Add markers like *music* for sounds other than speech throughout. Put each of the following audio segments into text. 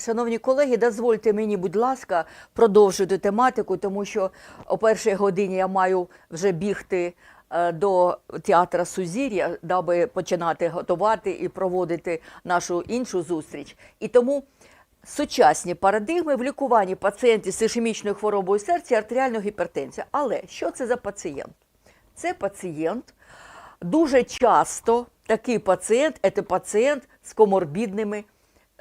Шановні колеги, дозвольте мені, будь ласка, продовжити тематику, тому що о першій годині я маю вже бігти е, до театра Сузір'я, даби починати готувати і проводити нашу іншу зустріч. І тому сучасні парадигми в лікуванні пацієнтів з ішемічною хворобою серця і артеріальною гіпертензією. Але що це за пацієнт? Це пацієнт. Дуже часто такий пацієнт це пацієнт з коморбідними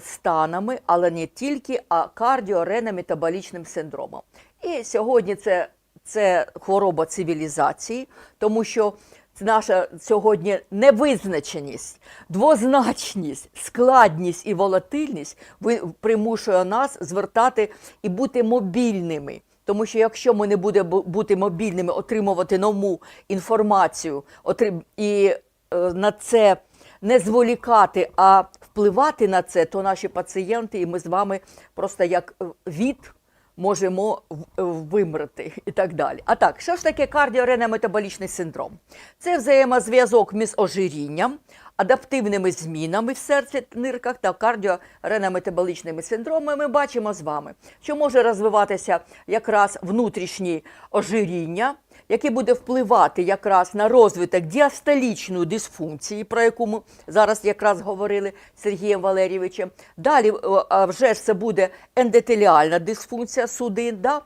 станами, але не тільки, а кардіоренометаболічним синдромом. І сьогодні це, це хвороба цивілізації, тому що наша сьогодні невизначеність, двозначність, складність і волатильність примушує нас звертати і бути мобільними. Тому що якщо ми не будемо бути мобільними, отримувати нову інформацію і е, на це не зволікати, а впливати на це, то наші пацієнти і ми з вами просто як е, від можемо е, вимерти і так далі. А так, що ж таке кардіоренометаболічний синдром? Це взаємозв'язок між ожирінням, адаптивними змінами в серці нирках та кардіоренометаболічними синдромами. Ми бачимо з вами, що може розвиватися якраз внутрішнє ожиріння, яке буде впливати якраз на розвиток діастолічної дисфункції, про яку ми зараз якраз говорили з Сергієм Валерійовичем. Далі вже ж це буде ендотеліальна дисфункція судин, да?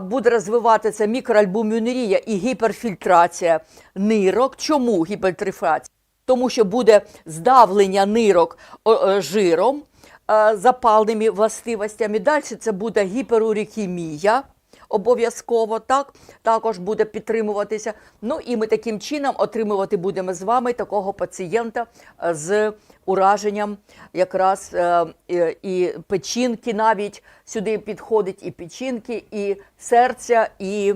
Буде розвиватися мікроальбумінурія і гіперфільтрація нирок. Чому гіпертрифрація? Тому що буде здавлення нирок о, жиром, е, запальними властивостями. Далі це буде гіперурікемія. Обов'язково так також буде підтримуватися. Ну і ми таким чином отримувати будемо з вами такого пацієнта е, з ураженням якраз е, і, печінки навіть сюди підходить і печінки, і серця, і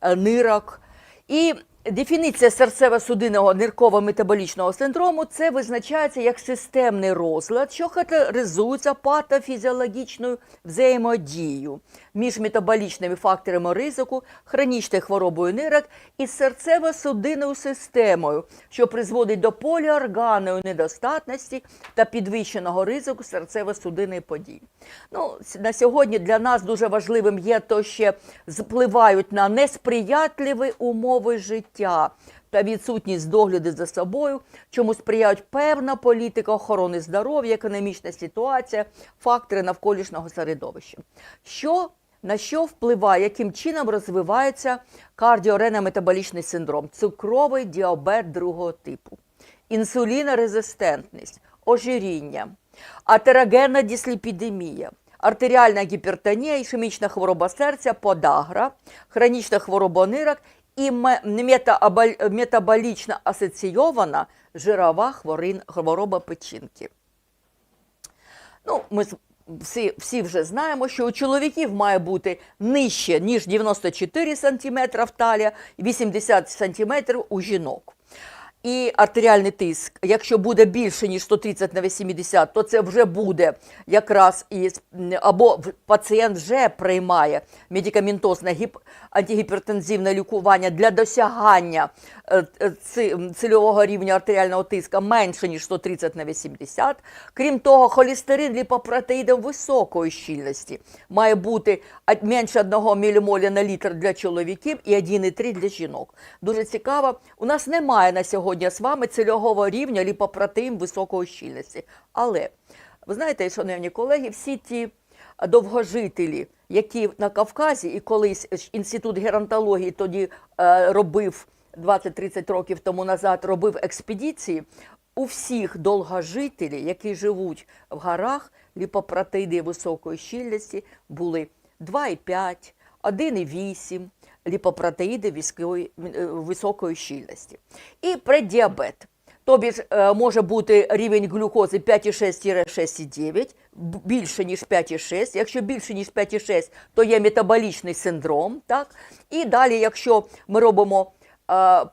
е, нирок. І дефініція серцево-судинного нирково-метаболічного синдрому це визначається як системний розлад, що характеризується патофізіологічною взаємодією між метаболічними факторами ризику, хронічною хворобою нирок і серцево-судинною системою, що призводить до поліорганної недостатності та підвищеного ризику серцево-судинної події. Ну, на сьогодні для нас дуже важливим є то, що впливають на несприятливі умови життя та відсутність догляду за собою, чому сприяють певна політика охорони здоров'я, економічна ситуація, фактори навколишнього середовища. Що на що впливає, яким чином розвивається кардіоренометаболічний синдром, цукровий діабет другого типу, інсулінорезистентність, ожиріння, атерогенна дисліпідемія, артеріальна гіпертонія, ішемічна хвороба серця, подагра, хронічна хвороба нирок і метаболічно асоційована жирова хвороба печінки. Ну, ми всі, всі вже знаємо, що у чоловіків має бути нижче, ніж 94 см талія, 80 см у жінок. І артеріальний тиск, якщо буде більше, ніж 130 на 80, то це вже буде якраз і або пацієнт вже приймає медикаментозне гіп, антигіпертензивне лікування для досягання цільового рівня артеріального тиска менше, ніж 130 на 80. Крім того, холестерин ліпопротеїдом високої щільності має бути менше 1 мілімоля на літр для чоловіків і 1,3 для жінок. Дуже цікаво, у нас немає на сьогодні з вами цільового рівня ліпопротеїн високої щільності. Але ви знаєте, шановні колеги, всі ті довгожителі, які на Кавказі, і колись інститут геронтології тоді е, робив 20-30 років тому назад, робив експедиції. У всіх довгожителів, які живуть в горах, ліпопротеїди високої щільності були 2,5, 1,8 ліпопротеїди високої щільності. І преддіабет. Тобі ж е, може бути рівень глюкози 5,6-6,9, більше, ніж 5,6. Якщо більше, ніж 5,6, то є метаболічний синдром. Так? І далі, якщо ми робимо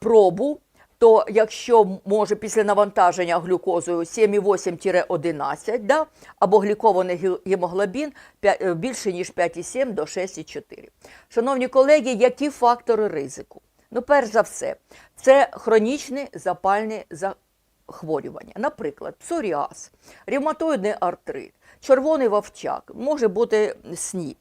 пробу, то якщо може після навантаження глюкозою 7,8-11, да, або глікований гемоглобін е, більше, ніж 5,7 до 6,4. Шановні колеги, які фактори ризику? Ну, перш за все, це хронічні запальні захворювання. Наприклад, псоріаз, ревматоїдний артрит, червоний вовчак, може бути снід.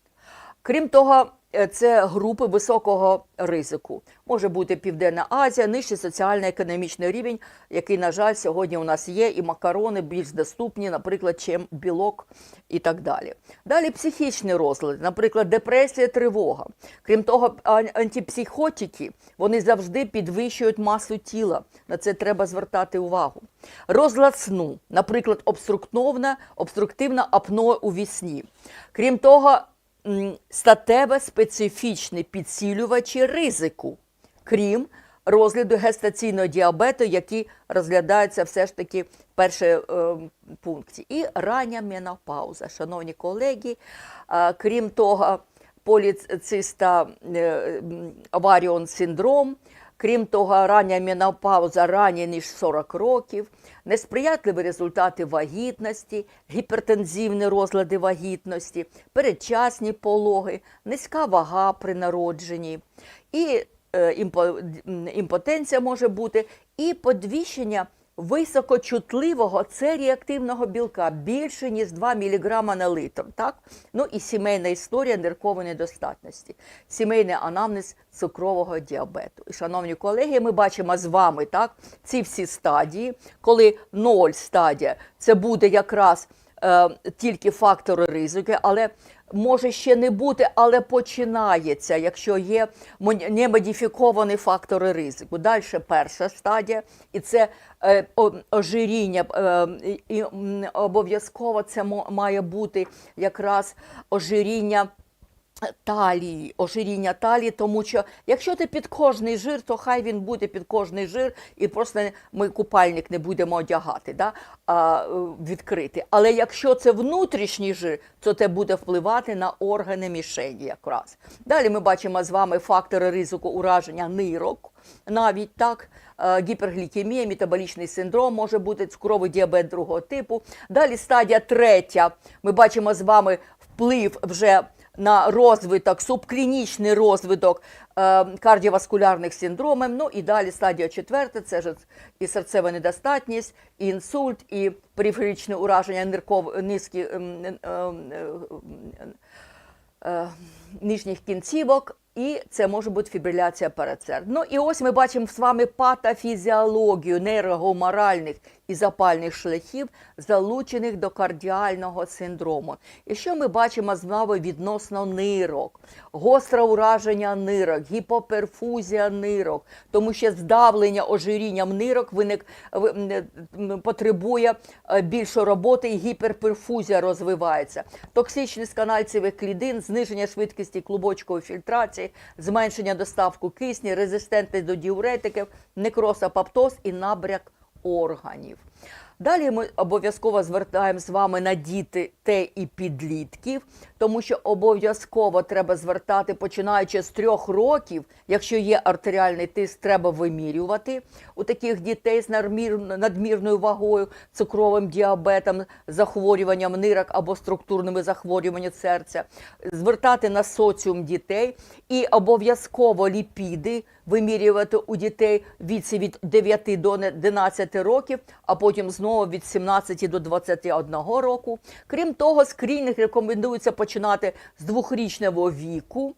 Крім того, е, це групи високого ризику. Може бути Південна Азія, нижчий соціально-економічний рівень, який, на жаль, сьогодні у нас є, і макарони більш доступні, наприклад, чим білок і так далі. Далі психічні розлади, наприклад, депресія, тривога. Крім того, ан- антипсихотики вони завжди підвищують масу тіла. На це треба звертати увагу. Розлад сну, наприклад, обструктивна, обструктивна апно у вісні. Крім того, м, статево специфічні підсилювачі ризику, крім розгляду гестаційного діабету, який розглядається все ж таки в першому е, пункті. І рання менопауза, шановні колеги. А, крім того, поліциста е, м, оваріон синдром. Крім того, рання менопауза рані ніж 40 років, несприятливі результати вагітності, гіпертензивні розлади вагітності, передчасні пологи, низька вага при народженні, і е, імпотенція може бути, і підвищення високочутливого це реактивного білка більше ніж 2 мг на литр. Так? Ну і сімейна історія ниркової недостатності, сімейний анамнез цукрового діабету. І, шановні колеги, ми бачимо з вами так, ці всі стадії, коли ноль стадія це буде якраз е, тільки фактори ризики, але може ще не бути, але починається, якщо є немодифіковані фактори ризику. Далі перша стадія, і це е, ожиріння. е, і- обов'язково це має бути якраз ожиріння талії, ожиріння талії, тому що якщо ти під кожний жир, то хай він буде під кожний жир, і просто ми купальник не будемо одягати, да? а, е, відкрити. Але якщо це внутрішній жир, то це буде впливати на органи мішені якраз. Далі ми бачимо з вами фактори ризику ураження нирок, навіть так. Е, Гіперглікемія, метаболічний синдром може бути цукровий діабет другого типу. Далі стадія третя. Ми бачимо з вами вплив вже на розвиток, субклінічний розвиток е, кардіоваскулярних синдромів. Ну і далі стадія четверта це ж і серцева недостатність, і інсульт, і периферичне ураження нирков низки ем, е, е, е, е, нижніх кінцівок, і це може бути фібриляція передсерд. Ну і ось ми бачимо з вами патофізіологію нейрогоморальних і запальних шляхів, залучених до кардіального синдрому. І що ми бачимо з вами відносно нирок? Гостре ураження нирок, гіпоперфузія нирок, тому що здавлення ожирінням нирок виник, м, потребує е, більше роботи і гіперперфузія розвивається. Токсичність канальцевих клідин, зниження швидкості клубочкової фільтрації, зменшення доставку кисню, резистентність до діуретиків, некроз апоптоз і набряк органів. Далі ми обов'язково звертаємо з вами на діти те і підлітків, тому що обов'язково треба звертати, починаючи з трьох років, якщо є артеріальний тиск, треба вимірювати у таких дітей з надмірною вагою, цукровим діабетом, захворюванням нирок або структурними захворюваннями серця, звертати на соціум дітей і обов'язково ліпіди вимірювати у дітей віці від 9 до 11 років, а потім знову від 17 до 21 року. Крім того, скрінінг рекомендується починати з двохрічного віку.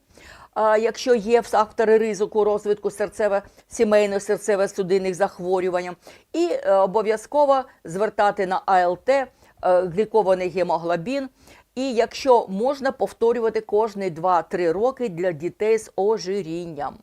Якщо є фактори ризику розвитку серцево сімейних серцево-судинних захворювань, і е, обов'язково звертати на АЛТ, е, глікований гемоглобін. І якщо можна повторювати кожні 2-3 роки для дітей з ожирінням.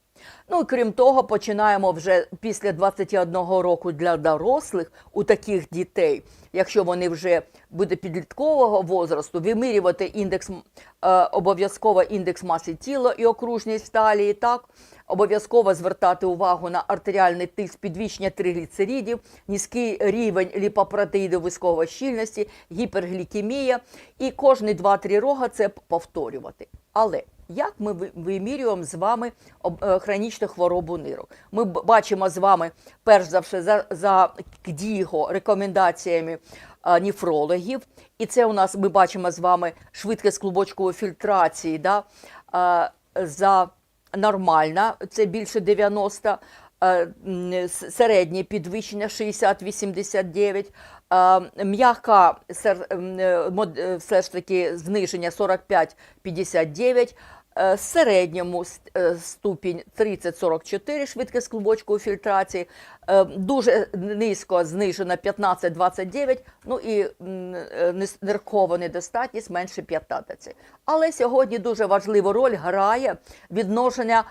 Ну крім того, починаємо вже після 21 року для дорослих у таких дітей, якщо вони вже буде підліткового возрасту, вимірювати індекс е, обов'язково індекс маси тіла і окружність талії. Так обов'язково звертати увагу на артеріальний тиск, підвищення тригліцеридів, низький рівень ліпопротеїду вискової щільності, гіперглікемія. І кожні 2-3 роки це повторювати. Але як ми вимірюємо з вами е, хронічну хворобу нирок? Ми бачимо з вами, перш за все, за, за КДІГО рекомендаціями е, нефрологів. І це у нас ми бачимо з вами швидкість клубочкової фільтрації. Да? е, За нормальна, це більше 90, е, м, с- середнє підвищення 60-89, Е, М'яка е, е, все ж таки зниження 45-59, е, середньому ступінь 30-44 швидкість клубочкової фільтрації, дуже низько знижена 15-29, ну і ниркова недостатність менше 15. Але сьогодні дуже важливу роль грає відношення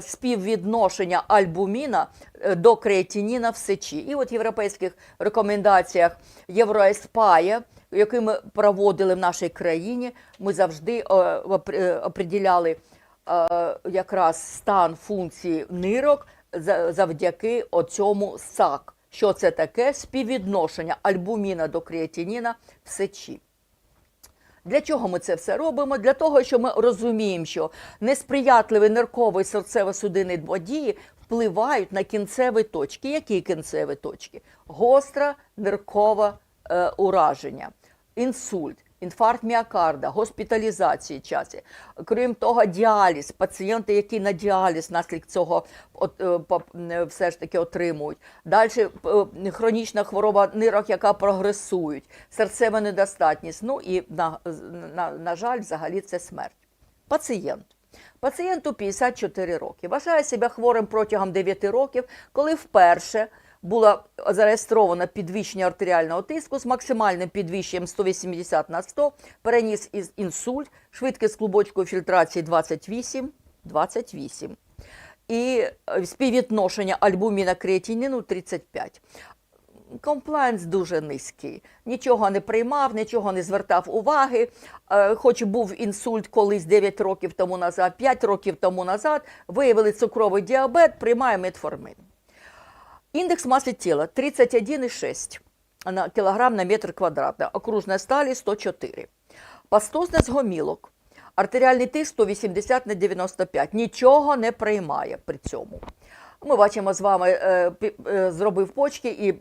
співвідношення альбуміна е, до креатиніна в сечі. І от в європейських рекомендаціях Євроеспає, які ми проводили в нашій країні, ми завжди е, е, оприділяли е, якраз стан функції нирок за- завдяки оцьому САК. Що це таке? Співвідношення альбуміна до креатиніна в сечі. Для чого ми це все робимо? Для того, що ми розуміємо, що несприятливі ниркові серцево-судинні події впливають на кінцеві точки. Які кінцеві точки? Гостра ниркова е, ураження, інсульт, інфаркт міокарда, госпіталізації часі. Крім того, діаліз, пацієнти, які на діаліз наслідок цього е, е, все ж таки отримують. Далі е, хронічна хвороба нирок, яка прогресують, серцева недостатність. Ну і на, на, на жаль, взагалі це смерть. Пацієнт. Пацієнту 54 роки. Вважає себе хворим протягом 9 років, коли вперше було зареєстровано підвищення артеріального тиску з максимальним підвищенням 180 на 100, переніс із інсульт, швидкість клубочкової фільтрації 28, 28. І е, співвідношення альбуміна креатиніну 35 комплайнс дуже низький. Нічого не приймав, нічого не звертав уваги. Е, Хоч був інсульт колись 9 років тому назад, 5 років тому назад, виявили цукровий діабет, приймає метформин. Індекс маси тіла 31,6 на кілограм на метр квадратний, окружна сталі 104. Пастозність гомілок, артеріальний тиск 180 на 95. Нічого не приймає при цьому. Ми бачимо з вами, е, е, зробив почки, і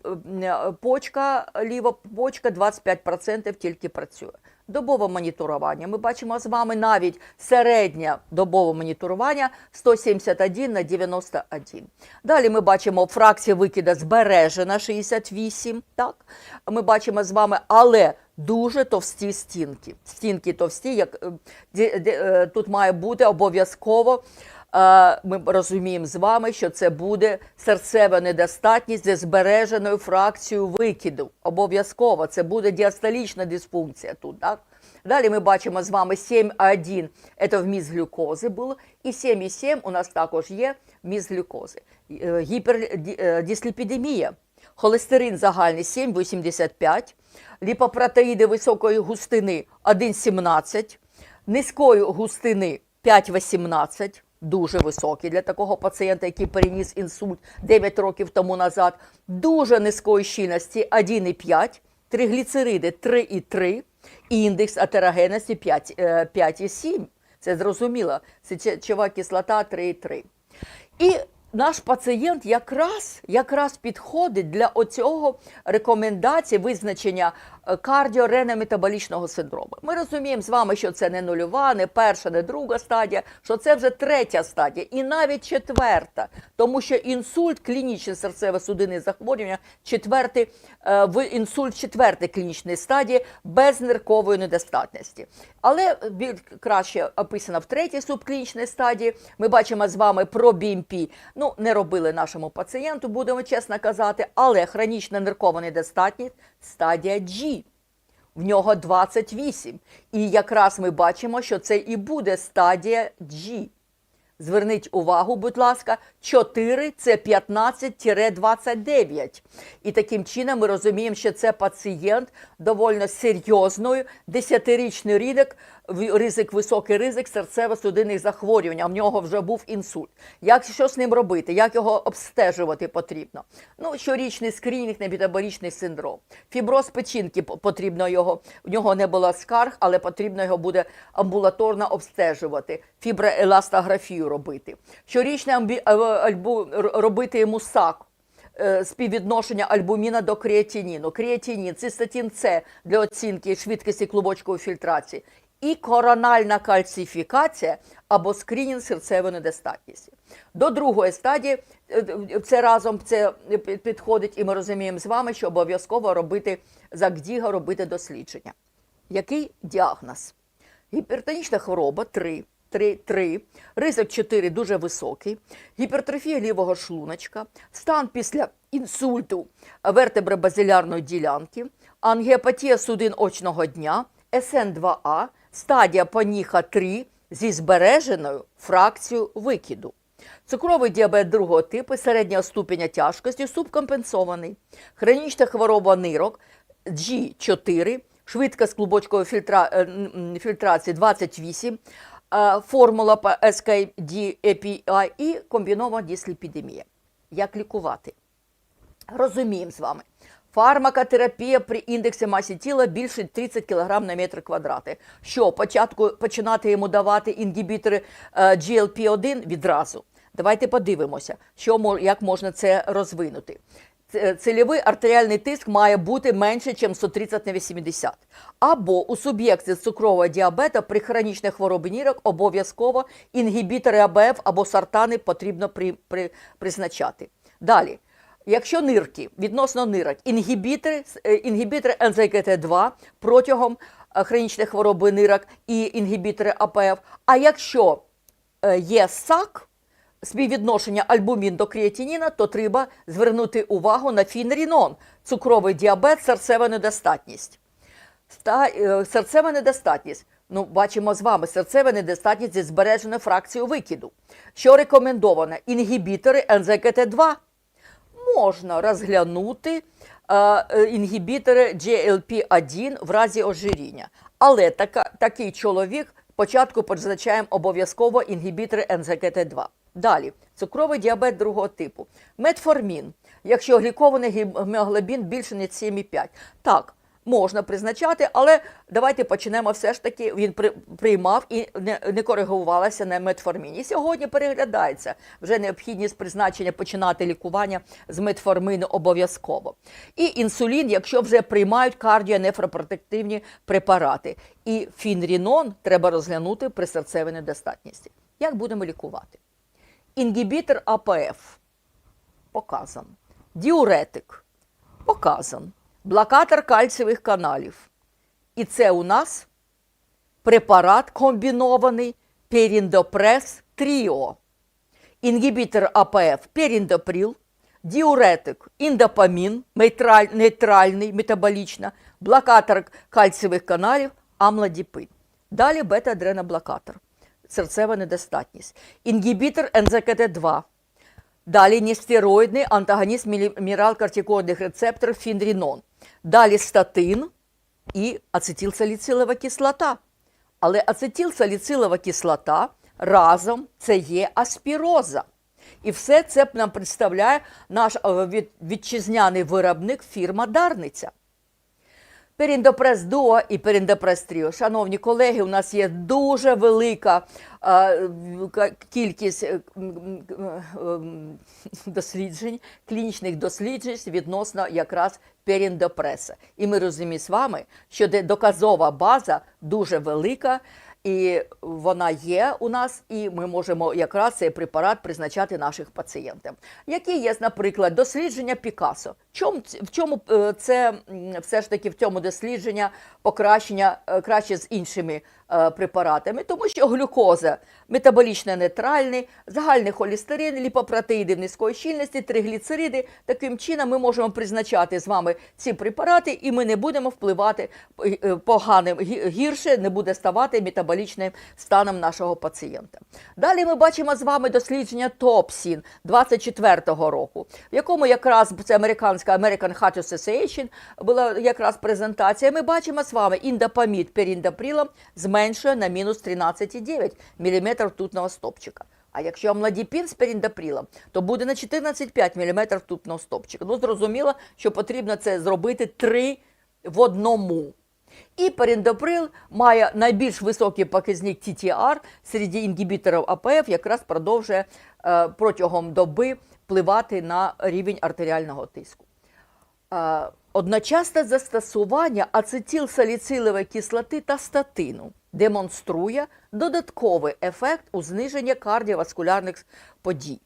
е, почка, ліва почка 25% тільки працює. Добове моніторування. Ми бачимо з вами навіть середнє добове моніторування 171 на 91. Далі ми бачимо фракція викида збережена 68. Так? Ми бачимо з вами, але дуже товсті стінки. Стінки товсті, як де- де, тут має бути обов'язково. Е, Ми розуміємо з вами, що це буде серцева недостатність зі збереженою фракцією викиду. Обов'язково це буде діастолічна дисфункція тут. Так? Далі ми бачимо з вами 7,1 це вміст глюкози було, і 7,7 у нас також є вміст глюкози. Е, Гіпердісліпідемія. Холестерин загальний 7,85, ліпопротеїди високої густини 1,17, низької густини 5,18, дуже високий для такого пацієнта, який переніс інсульт 9 років тому назад, дуже низької щільності 1,5, тригліцериди 3,3, індекс атерогенності 5, е, 5,7. Це зрозуміло, сечова кислота 3,3. І наш пацієнт якраз, якраз підходить для оцього рекомендації визначення кардіоренометаболічного синдрому. Ми розуміємо з вами, що це не нульова, не перша, не друга стадія, що це вже третя стадія, і навіть четверта, тому що інсульт, клінічне серцево-судинне захворювання, четвертий е, в інсульт четвертої клінічної стадії без ниркової недостатності. Але більш краще описано в третій субклінічній стадії. Ми бачимо з вами про BMP. Ну, не робили нашому пацієнту, будемо чесно казати, але хронічна ниркова недостатність стадія G. В нього 28. І якраз ми бачимо, що це і буде стадія G. Зверніть увагу, будь ласка, 4 це 15-29. І таким чином ми розуміємо, що це пацієнт довольно серйозною, 10-річний ризик, в- ризик, високий ризик серцево-судинних захворювань. А в нього вже був інсульт. Як що з ним робити? Як його обстежувати потрібно? Ну, щорічний скринінг на синдром. Фіброз печінки потрібно його. В нього не було скарг, але потрібно його буде амбулаторно обстежувати. Фіброеластографію робити. Щорічно амбі- е, альбу- робити йому САК е, співвідношення альбуміна до креатиніну. Креатинін, цистатин С для оцінки швидкості клубочкової фільтрації. І корональна кальцифікація або скринінг серцевої недостатності. До другої стадії е, це разом це підходить, і ми розуміємо з вами, що обов'язково робити ЗАГДІГа, робити дослідження. Який діагноз? Гіпертонічна хвороба 3, 3, 3, ризик 4 дуже високий, гіпертрофія лівого шлуночка, стан після інсульту вертебробазилярної ділянки, ангіопатія судин очного дня, СН2А, стадія паніха 3 зі збереженою фракцією викиду. Цукровий діабет другого типу, середнього ступеня тяжкості, субкомпенсований, хронічна хвороба нирок G4, швидкість клубочкової фільтра, е, фільтрації 28, е, формула SKD API і комбінована дисліпідемія. Як лікувати? Розуміємо з вами. Фармакотерапія при індексі масі тіла більше 30 кг на метр квадратний. Що початку починати йому давати інгібітори е, GLP-1 відразу. Давайте подивимося, що як можна це розвинути. Цільовий артеріальний тиск має бути менше, ніж 130 на 80. Або у суб'єкті з цукрового діабета при хронічній хворобі нірок обов'язково інгібітори АБФ або сартани потрібно при, при, призначати. Далі. Якщо нирки, відносно нирок, інгібітори, е, інгібітори НЗКТ2 протягом е, хронічної хвороби нирок і інгібітори АПФ. А якщо е, є САК, співвідношення альбумін до креатиніна, то треба звернути увагу на фінрінон, цукровий діабет, серцева недостатність. Ста, е, серцева недостатність. Ну, бачимо з вами серцева недостатність зі збереженою фракцією викиду. Що рекомендовано? Інгібітори НЗКТ2 можна розглянути е, інгібітори GLP-1 в разі ожиріння. Але така, такий чоловік спочатку призначаємо обов'язково інгібітори НЗКТ2. Далі, цукровий діабет другого типу. Метформін, якщо глікований гемоглобін більше ніж 7,5. Так, можна призначати, але давайте почнемо все ж таки. Він приймав і не, не коригувалася на метформіні. Сьогодні переглядається вже необхідність призначення починати лікування з метформіну обов'язково. І інсулін, якщо вже приймають кардіонефропротективні препарати. І фінрінон треба розглянути при серцевій недостатності. Як будемо лікувати? Інгібітор АПФ показан. Діуретик показан. Блокатор кальцієвих каналів. І це у нас препарат комбінований Періндопрес Тріо. Інгібітор АПФ Періндопріл, діуретик індопамін, нейтральний метаболічно, блокатор кальцієвих каналів, амлодіпин. Далі бета-адреноблокатор, серцева недостатність. Інгібітор НЗКТ-2. Далі нестероїдний антагоніст мінерал-кортикоїдних рецепторів фінрінон. Далі статин і ацетилсаліцилова кислота. Але ацетилсаліцилова кислота разом це є аспіроза. І все це нам представляє наш е, вітчизняний виробник фірма Дарниця. Періндопрес Дуо і Періндопрес Тріо. Шановні колеги, у нас є дуже велика кількість е, м, м, м, досліджень, клінічних досліджень відносно якраз періндопреса. І ми розуміємо з вами, що доказова база дуже велика. І вона є у нас, і ми можемо якраз цей препарат призначати наших пацієнтам. Які є, наприклад, дослідження Пікасо. Чом, в чому е, це все ж таки в цьому дослідження покращення е, краще з іншими е, препаратами? Тому що глюкоза метаболічно нейтральний, загальний холестерин, ліпопротеїди в низької щільності, тригліцериди. Таким чином ми можемо призначати з вами ці препарати, і ми не будемо впливати поганим гірше, не буде ставати метаболічним станом нашого пацієнта. Далі ми бачимо з вами дослідження Топсін 24-го року, в якому якраз це американська American Heart Association була якраз презентація. Ми бачимо з вами індопамід періндоприлом зменшує на мінус 13,9 мм ртутного стопчика. А якщо амлодіпін з періндоприлом, то буде на 14,5 мм ртутного стопчика. Ну, зрозуміло, що потрібно це зробити три в одному. І періндоприл має найбільш високий показник TTR серед інгібіторів АПФ, якраз продовжує е, протягом доби впливати на рівень артеріального тиску. Е, Одночасне застосування ацетилсаліцилової кислоти та статину демонструє додатковий ефект у зниженні кардіоваскулярних подій.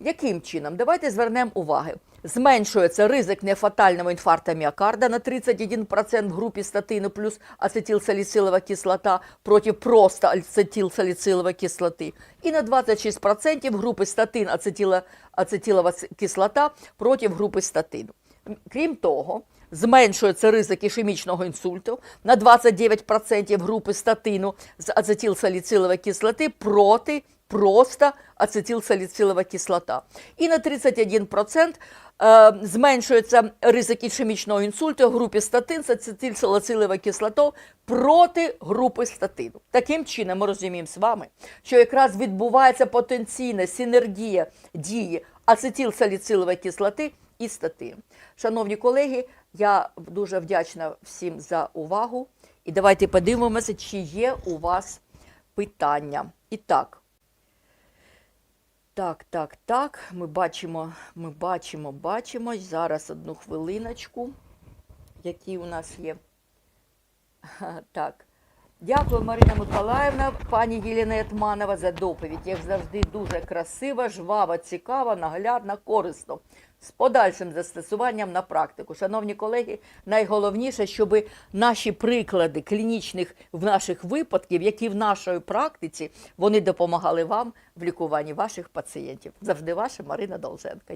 Яким чином? Давайте звернемо увагу. Зменшується ризик нефатального інфаркту міокарда на 31% в групі статину плюс ацетилсаліцилова кислота проти просто ацетилсаліцилової кислоти. І на 26% в групи статин ацетила, ацетилова кислота проти групи статину. Крім того, зменшується ризик ішемічного інсульту на 29% групи статину з ацетилсаліцилової кислоти проти просто ацетилсаліцилова кислота. І на 31% е, зменшується ризик ішемічного інсульту в групі статин з ацетилсаліциловою кислотою проти групи статину. Таким чином ми розуміємо з вами, що якраз відбувається потенційна синергія дії ацетилсаліцилової кислоти і статин. Шановні колеги, я дуже вдячна всім за увагу. І давайте подивимося, чи є у вас питання. І так. Так, так, так. Ми бачимо, ми бачимо, бачимо. Зараз одну хвилиночку, які у нас є. *laughs* Так. Дякую, Марина Миколаївна, пані Єліна Ятманова за доповідь. Як завжди, дуже красива, жвава, цікава, наглядна, корисно. З подальшим застосуванням на практику. Шановні колеги, найголовніше, щоб наші приклади клінічних в наших випадків, які в нашій практиці, вони допомагали вам в лікуванні ваших пацієнтів. Завжди ваша Марина Долженко.